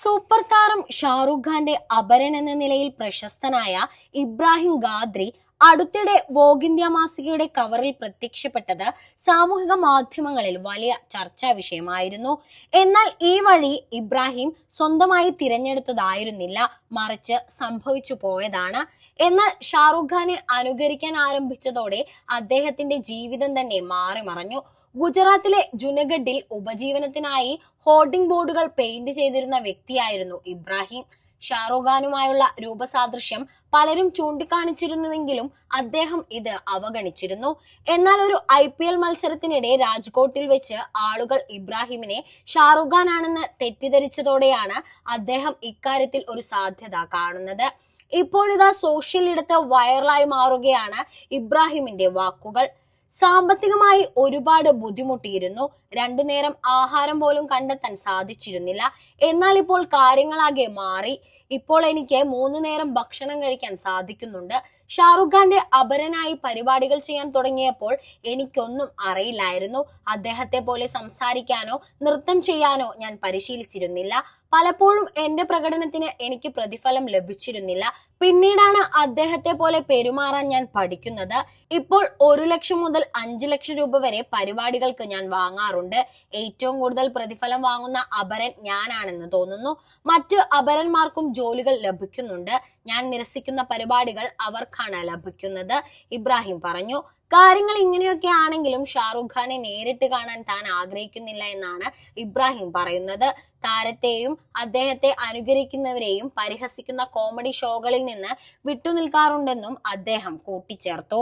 Super താരം ഷാറുഖ് ഖാന്റെ അപരൻ എന്ന നിലയിൽ പ്രശസ്തനായ ഇബ്രാഹിം ഗാദ്രി അടുത്തിടെ വോഗിന്ത്യ മാസികയുടെ കവറിൽ പ്രത്യക്ഷപ്പെട്ടത് സാമൂഹിക മാധ്യമങ്ങളിൽ വലിയ ചർച്ചാ വിഷയമായിരുന്നു. എന്നാൽ ഈ വഴി ഇബ്രാഹിം സ്വന്തമായി തിരഞ്ഞെടുത്തതായിരുന്നില്ല. മറിച്ച് സംഭവിച്ചു പോയതാണ്. എന്നാൽ ഷാറുഖ് ഖാനെ അനുകരിക്കാൻ ആരംഭിച്ചതോടെ അദ്ദേഹത്തിന്റെ ജീവിതം തന്നെ മാറി മറഞ്ഞു. ഗുജറാത്തിലെ ജുനഗഡിൽ ഉപജീവനത്തിനായി ഹോർഡിംഗ് ബോർഡുകൾ പെയിന്റ് ചെയ്തിരുന്ന വ്യക്തിയായിരുന്നു ഇബ്രാഹിം. ഷാറുഖ് ഖാനുമായുള്ള രൂപസാദൃശ്യം പലരും ചൂണ്ടിക്കാണിച്ചിരുന്നുവെങ്കിലും അദ്ദേഹം ഇത് അവഗണിച്ചിരുന്നു. എന്നാൽ ഒരു ഐ പി എൽ മത്സരത്തിനിടെ രാജ്കോട്ടിൽ വെച്ച് ആളുകൾ ഇബ്രാഹിമിനെ ഷാറുഖ് ഖാൻ ആണെന്ന് തെറ്റിദ്ധരിച്ചതോടെയാണ് അദ്ദേഹം ഇക്കാര്യത്തിൽ ഒരു സാധ്യത കാണുന്നത്. ഇപ്പോഴിതാ സോഷ്യൽ ഇടത്ത് വൈറലായി മാറുകയാണ് ഇബ്രാഹിമിന്റെ വാക്കുകൾ. സാമ്പത്തികമായി ഒരുപാട് ബുദ്ധിമുട്ടിയിരുന്നു. രണ്ടു നേരം ആഹാരം പോലും കണ്ടെത്താൻ സാധിച്ചിരുന്നില്ല. എന്നാൽ ഇപ്പോൾ കാര്യങ്ങളാകെ മാറി. ഇപ്പോൾ എനിക്ക് മൂന്ന് നേരം ഭക്ഷണം കഴിക്കാൻ സാധിക്കുന്നുണ്ട്. ഷാറുഖ് ഖാന്റെ അപരനായി പരിപാടികൾ ചെയ്യാൻ തുടങ്ങിയപ്പോൾ എനിക്കൊന്നും അറിയില്ലായിരുന്നു. അദ്ദേഹത്തെ പോലെ സംസാരിക്കാനോ നൃത്തം ചെയ്യാനോ ഞാൻ പരിശീലിച്ചിരുന്നില്ല. പലപ്പോഴും എന്റെ പ്രകടനത്തിന് എനിക്ക് പ്രതിഫലം ലഭിച്ചിരുന്നില്ല. പിന്നീടാണ് അദ്ദേഹത്തെ പോലെ പെരുമാറാൻ ഞാൻ പഠിക്കുന്നത്. ഇപ്പോൾ ഒരു ലക്ഷം മുതൽ അഞ്ചു ലക്ഷം രൂപ വരെ പരിപാടികൾക്ക് ഞാൻ വാങ്ങാറുണ്ട്. ഏറ്റവും കൂടുതൽ പ്രതിഫലം വാങ്ങുന്ന അപരൻ ഞാനാണെന്ന് തോന്നുന്നു. മറ്റ് അപരന്മാർക്കും ജോലികൾ ലഭിക്കുന്നുണ്ട്. ഞാൻ നിരസിക്കുന്ന പരിപാടികൾ അവർക്കാണ് ലഭിക്കുന്നത്. ഇബ്രാഹിം പറഞ്ഞു കാര്യങ്ങൾ ഇങ്ങനെയൊക്കെ ആണെങ്കിലും ഷാറുഖ് ഖാനെ നേരിട്ട് കാണാൻ താൻ ആഗ്രഹിക്കുന്നില്ല എന്നാണ് ഇബ്രാഹിം പറയുന്നത്. താരത്തെയും അദ്ദേഹത്തെ അനുകരിക്കുന്നവരെയും പരിഹസിക്കുന്ന കോമഡി ഷോകളിൽ നിന്ന് വിട്ടുനിൽക്കാറുണ്ടെന്നും അദ്ദേഹം കൂട്ടിച്ചേർത്തു.